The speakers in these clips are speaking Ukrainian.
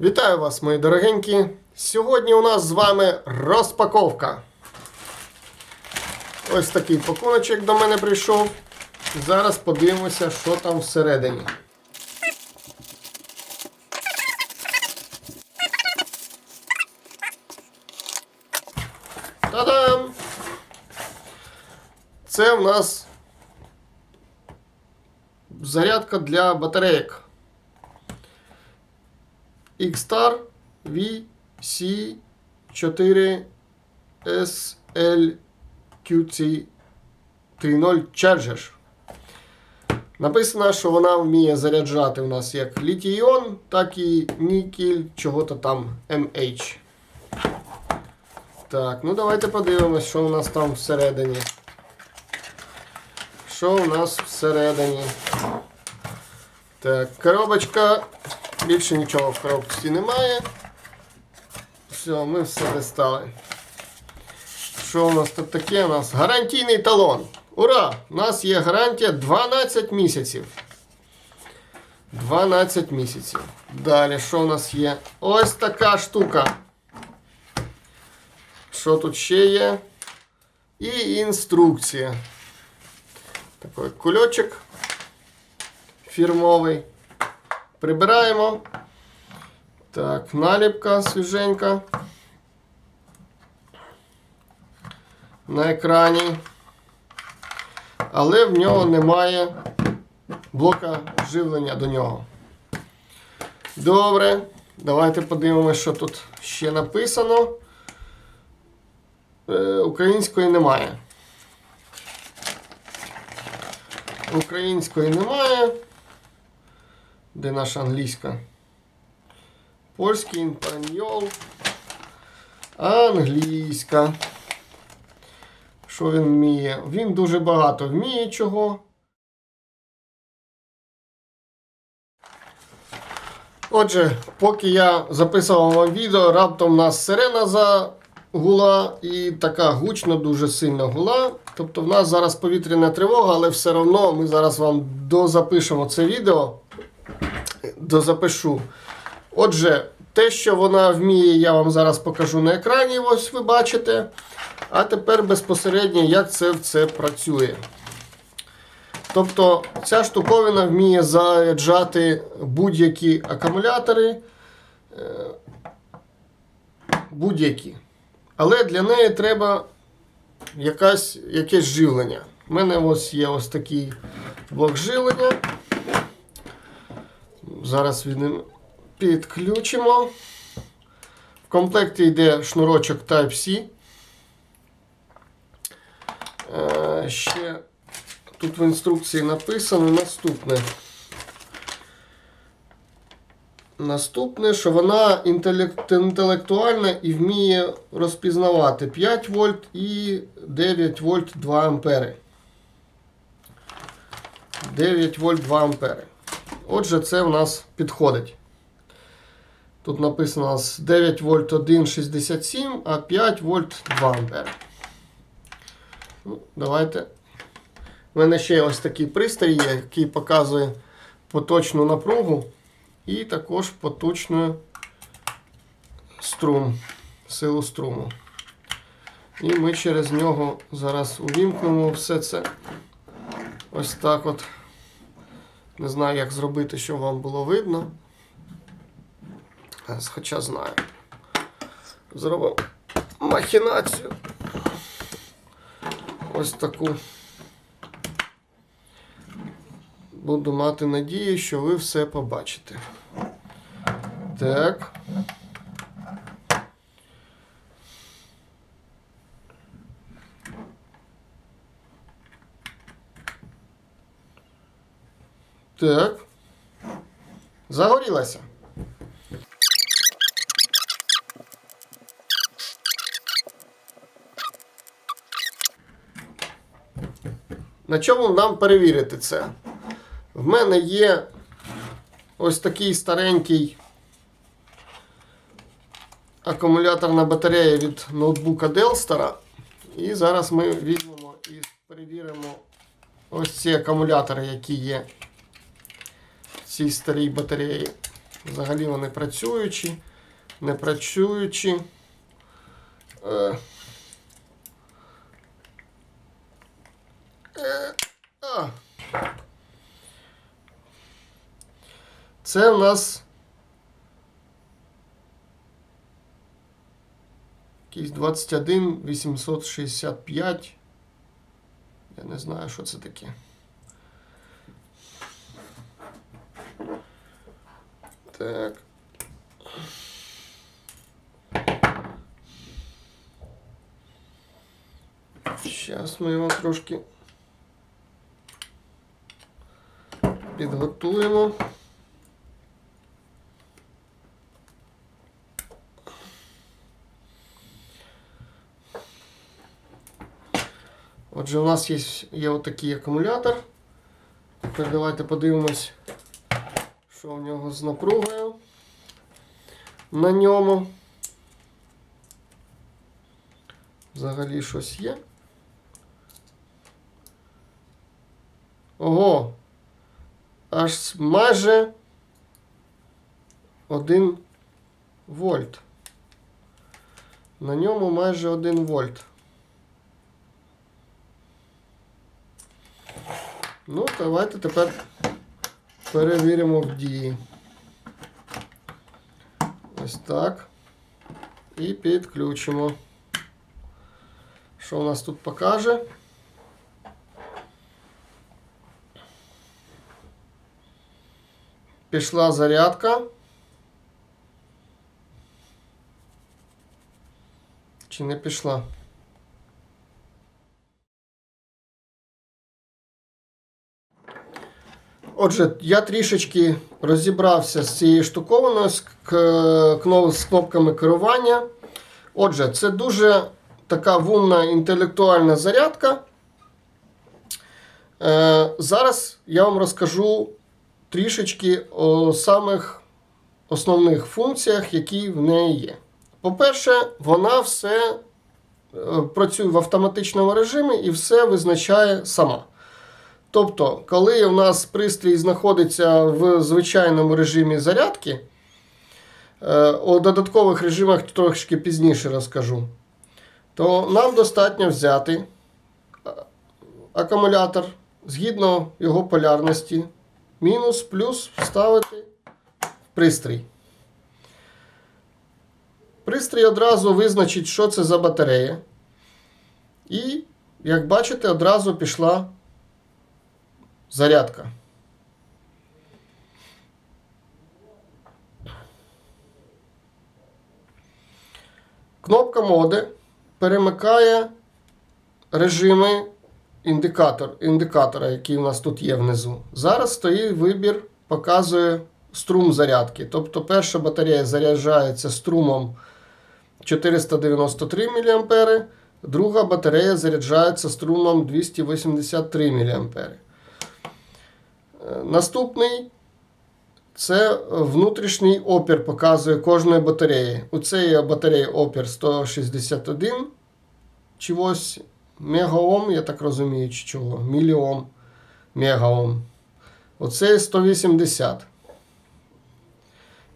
Вітаю вас, мої дорогенькі. Сьогодні у нас з вами розпаковка. Ось такий пакуночок до мене прийшов. Зараз подивимося, що там всередині. Та-дам! Це в нас зарядка для батарейок. Xstar VC4 SLQC 3.0 Charger. Написано, що вона вміє заряджати у нас як літій-іон, так і нікель, чого-то там MH. Так, ну давайте подивимось, що у нас там всередині. Що у нас всередині? Так, коробочка. Більше нічого в коробці немає. Все, ми все достали. Що у нас тут таке? У нас гарантійний талон. Ура! У нас є гарантія 12 місяців. 12 місяців. Далі, що у нас є? Ось така штука. Що тут ще є? І інструкція. Такий кульочок фірмовий. Прибираємо. Так, наліпка свіженька. На екрані. Але в нього немає блока живлення до нього. Добре. Давайте подивимося, що тут ще написано. Е, української немає. Української немає. Де наша англійська? Польський, паньол. Англійська. Що він вміє? Він дуже багато вміє чого. Отже, поки я записував вам відео, раптом нас сирена загула і така гучно, дуже сильно гула. Тобто в нас зараз повітряна тривога, але все одно ми зараз вам дозапишемо це відео. Дозапишу. Отже, те, що вона вміє, я вам зараз покажу на екрані. Ось ви бачите. А тепер безпосередньо, як це все працює. Тобто ця штуковина вміє заряджати будь-які акумулятори. е, Будь-які. Але для неї треба якась, якесь живлення. У мене ось є ось такий блок живлення. Зараз він підключимо. В комплекті йде шнурочок Type-C. Е, Ще тут в інструкції написано наступне. Наступне, що вона інтелектуальна і вміє розпізнавати 5 вольт і 9 вольт 2 ампери. 9 вольт 2 ампери. Отже, це в нас підходить. Тут написано у нас 9 вольт 1,67, а 5 вольт 2 ампери. Ну, давайте. У мене ще ось такий пристрій є, який показує поточну напругу і також поточну струм, силу струму. І ми через нього зараз увімкнемо все це. Ось так от. Не знаю, як зробити, щоб вам було видно. Е, Хоча знаю. Зробимо махінацію. Ось таку. Буду мати надію, що ви все побачите. Так. Так. Загорілася. На чому нам перевірити це? В мене є ось такий старенький акумуляторна батарея від ноутбука Delstar. І зараз ми візьмемо і перевіримо ось ці акумулятори, які є цій старій батареї. Взагалі вони працюючі, не працюючі. Е, е, а. Це у нас якийсь 21 865. Я не знаю, що це таке. Так. Зараз ми його трошки підготуємо. Отже, у нас є, є отакий акумулятор. Тепер давайте подивимось, що в нього з напругою на ньому. Взагалі щось є. Ого! Аж майже 1 вольт. На ньому майже 1 вольт. Ну, давайте тепер перевіримо в дії. Ось так. І підключимо. Що у нас тут покаже? Пішла зарядка. Чи не пішла? Отже, я трішечки розібрався з цією кно- з кнопками керування. Отже, це дуже така вумна інтелектуальна зарядка. Е, зараз я вам розкажу трішечки о самих основних функціях, які в неї є. По-перше, вона все е, працює в автоматичному режимі і все визначає сама. Тобто, коли у нас пристрій знаходиться в звичайному режимі зарядки, е, у додаткових режимах трошки пізніше розкажу, то нам достатньо взяти е, акумулятор згідно його полярності, мінус, плюс вставити в пристрій. Пристрій одразу визначить, що це за батарея. І, як бачите, одразу пішла зарядка. Кнопка моди перемикає режими індикатор, індикатора, який у нас тут є внизу. Зараз стоїть вибір, показує струм зарядки. Тобто перша батарея заряджається струмом 493 мА, друга батарея заряджається струмом 283 мА. Наступний це внутрішній опір показує кожної батареї. У цієї батареї опір 161 чогось мегаом, я так розумію, чи чого, міліом мегаом. Оце 180.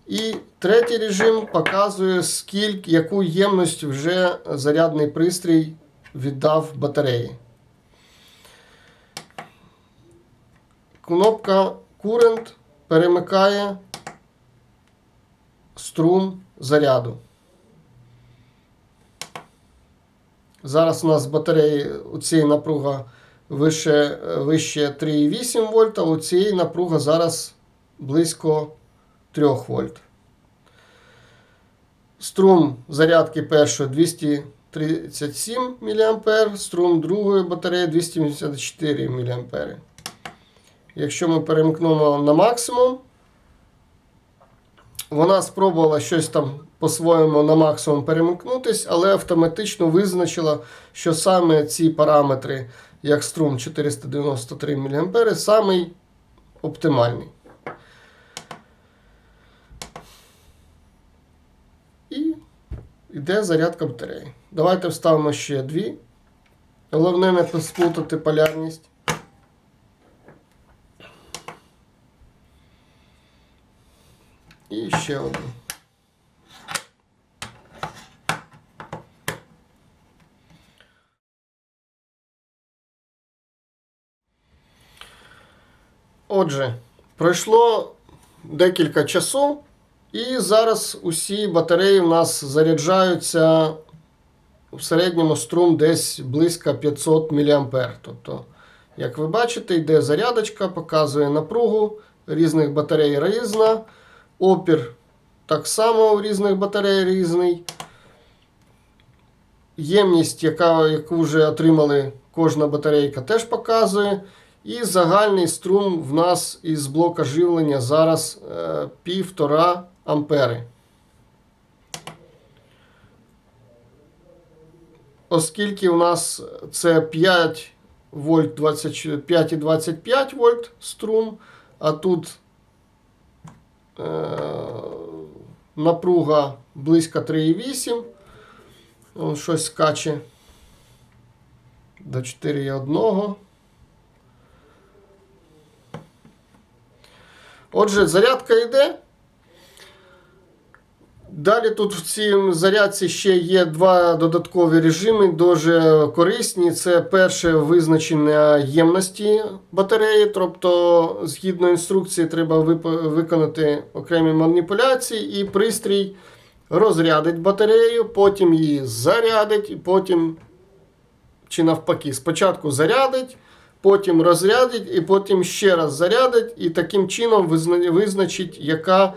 І третій режим показує, скільки, яку ємність вже зарядний пристрій віддав батареї. Кнопка Current перемикає струм заряду. Зараз у нас батареї у цієї напруга вище, вище 3,8 вольта, у цієї напруга зараз близько 3 вольт. Струм зарядки першої 237 мА, струм другої батареї 284 мА. Якщо ми перемкнемо на максимум, вона спробувала щось там по-своєму на максимум перемкнутись, але автоматично визначила, що саме ці параметри, як струм 493 мА, самий оптимальний. І йде зарядка батареї. Давайте вставимо ще дві. Головне не сплутати полярність. І ще одну. Отже, пройшло декілька часу, і зараз усі батареї в нас заряджаються в середньому струм десь близько 500 мА. Тобто, як ви бачите, йде зарядочка, показує напругу різних батарей різна. Опір так само у різних батарей різний. Ємність, яка, яку вже отримали кожна батарейка, теж показує. І загальний струм в нас із блока живлення зараз е, 1,5 ампери. Оскільки у нас це 5 вольт 24 5,25 вольт струм, а тут е, напруга близько 3,8. Он щось скаче до 4,1. Отже, зарядка йде. Далі тут в цій зарядці ще є два додаткові режими, дуже корисні. Це перше визначення ємності батареї, тобто, згідно інструкції, треба виконати окремі маніпуляції, і пристрій розрядить батарею, потім її зарядить, і потім, чи навпаки, спочатку зарядить, потім розрядить, і потім ще раз зарядить, і таким чином визна- визначить, яка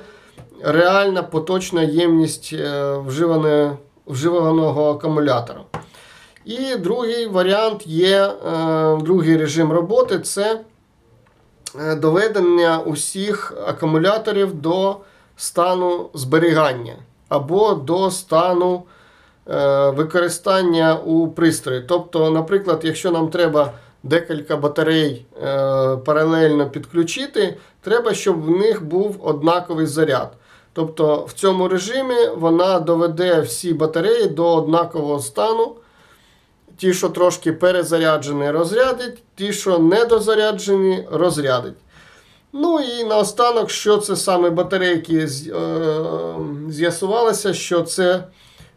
реальна поточна ємність е, вживане- вживаного акумулятора. І другий варіант є, е, другий режим роботи це е, доведення усіх акумуляторів до стану зберігання або до стану використання у пристрої. Тобто, наприклад, якщо нам треба декілька батарей паралельно підключити, треба, щоб в них був однаковий заряд. Тобто в цьому режимі вона доведе всі батареї до однакового стану. Ті, що трошки перезаряджені, розрядить, ті, що недозаряджені, розрядить. Ну і наостанок, що це саме батарейки, е, з'ясувалося, що це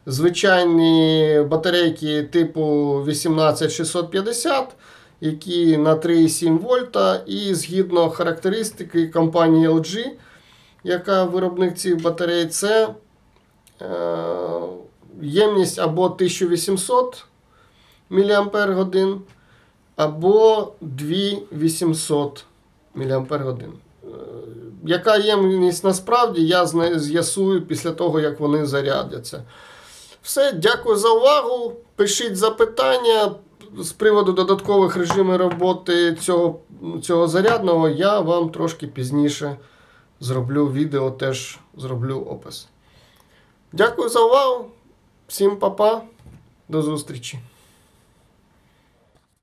звичайні батарейки типу 18650, які на 3,7 вольта, і згідно характеристики компанії LG, яка виробник цих батарей, це е, ємність або 1800 мАч, або 2800 мАч. Яка ємність насправді, я з'ясую після того, як вони зарядяться. Все, дякую за увагу. Пишіть запитання з приводу додаткових режимів роботи цього, цього зарядного. Я вам трошки пізніше зроблю відео, теж зроблю опис. Дякую за увагу. Всім па-па. До зустрічі.